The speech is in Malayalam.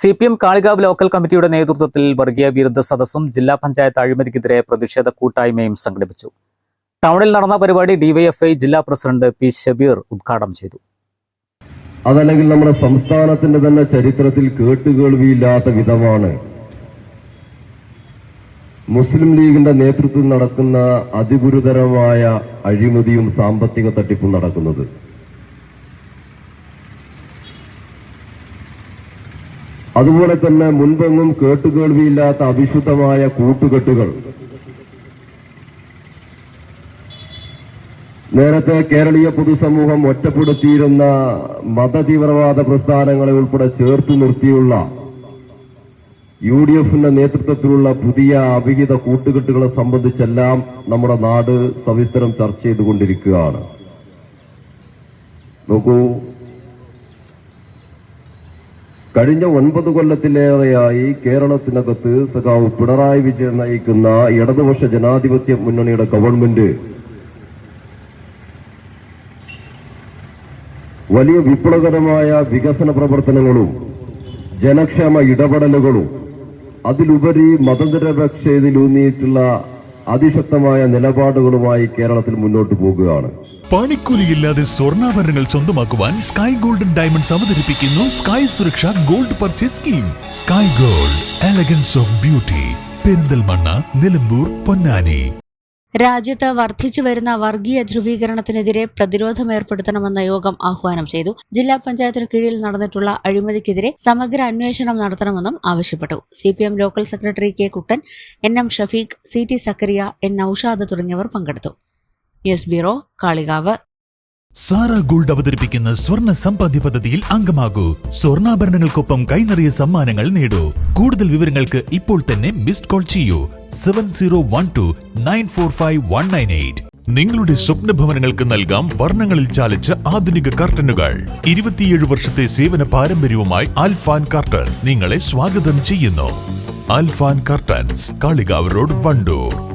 C P M Kalikavu local കമ്മിറ്റിയുടെ നേതൃത്വത്തിൽ വർഗീയ വിരുദ്ധ സദസ്സും ജില്ലാ പഞ്ചായത്ത് അഴിമതിക്കെതിരെ പ്രതിഷേധ കൂട്ടായ്മയും സംഘടിപ്പിച്ചു. ടൗണിൽ നടന്ന പരിപാടി ഡിവൈഎഫ്ഐ ജില്ലാ പ്രസിഡന്റ് പി ഷബീർ ഉദ്ഘാടനം ചെയ്തു. അതല്ലെങ്കിൽ നമ്മുടെ സംസ്ഥാനത്തിന്റെ തന്നെ ചരിത്രത്തിൽ കേട്ടുകേൾവിയില്ലാത്ത വിധമാണ് മുസ്ലിം ലീഗിന്റെ നേതൃത്വത്തിൽ നടക്കുന്ന അതിഗുരുതരമായ അഴിമതിയും സാമ്പത്തിക തട്ടിപ്പും നടക്കുന്നത്. അതുപോലെ തന്നെ മുൻപെങ്ങും കേട്ടുകേൾവിയില്ലാത്ത അവിശുദ്ധമായ കൂട്ടുകെട്ടുകൾ. നേരത്തെ കേരളീയ പൊതുസമൂഹം ഒറ്റപ്പെടുത്തിയിരുന്ന മതതീവ്രവാദ പ്രസ്ഥാനങ്ങളെ ഉൾപ്പെടെ ചേർത്തു നിർത്തിയുള്ള യു ഡി എഫിന്റെ നേതൃത്വത്തിലുള്ള പുതിയ അവിഹിത കൂട്ടുകെട്ടുകളെ സംബന്ധിച്ചെല്ലാം നമ്മുടെ നാട് സവിസ്തരം ചർച്ച ചെയ്തുകൊണ്ടിരിക്കുകയാണ്. നോക്കൂ കഴിഞ്ഞ ഒൻപത് കൊല്ലത്തിലേറെയായി കേരളത്തിനകത്ത് സഖാവ് പിണറായി വിജയൻ നയിക്കുന്ന ഇടതുപക്ഷ ജനാധിപത്യ മുന്നണിയുടെ ഗവൺമെന്റ് വലിയ വിപ്ലവകരമായ വികസന പ്രവർത്തനങ്ങളും ജനക്ഷേമ ഇടപെടലുകളും അതിലുപരി മതനിരപേക്ഷതയിലൂന്നിയിട്ടുള്ള അതിശക്തമായ നിലപാടുകളുമായി കേരളത്തിൽ മുന്നോട്ട് പോകുകയാണ്. പണിക്കൂലിയില്ലാതെ സ്വർണാഭരണങ്ങൾ സ്വന്തമാക്കുവാൻ സ്കൈ ഗോൾഡൻ ഡയമണ്ട്സ് അവതരിപ്പിക്കുന്നു Sky Suraksha gold purchase scheme Sky gold elegance of beauty Perinthalmanna Nilambur Ponnani. രാജ്യത്ത് വർദ്ധിച്ചു വരുന്ന വർഗീയ ധ്രുവീകരണത്തിനെതിരെ പ്രതിരോധം ഏർപ്പെടുത്തണമെന്ന യോഗം ആഹ്വാനം ചെയ്തു. ജില്ലാ പഞ്ചായത്തിന് കീഴിൽ നടന്നിട്ടുള്ള അഴിമതിക്കെതിരെ സമഗ്ര അന്വേഷണം നടത്തണമെന്നും ആവശ്യപ്പെട്ടു. C P M local secretary K Kuttan N M Shafeeq C T Zakariya N Noushad തുടങ്ങിയവർ പങ്കെടുത്തു. News bureau Kalikavu. Sara gold അവതരിപ്പിക്കുന്ന സ്വർണ സമ്പാദ്യ പദ്ധതിയിൽ അംഗമാകൂ. സ്വർണാഭരണങ്ങൾക്കൊപ്പം കൈനിറിയ സമ്മാനങ്ങൾ നേടൂ. കൂടുതൽ വിവരങ്ങൾക്ക് ഇപ്പോൾ തന്നെ മിസ്ഡ് കോൾ ചെയ്യൂ. Seven zero one two nine four five one nine eight നിങ്ങളുടെ സ്വപ്ന ഭവനങ്ങൾക്ക് നൽകാം വർണങ്ങളിൽ ചാലിച്ച ആധുനിക കർട്ടനുകൾ. ഇരുപത്തിയേഴ് വർഷത്തെ സേവന പാരമ്പര്യവുമായി അൽഫാൻ കർട്ടൻ നിങ്ങളെ സ്വാഗതം ചെയ്യുന്നു. Alfan curtains Kalikavu road Wandoor.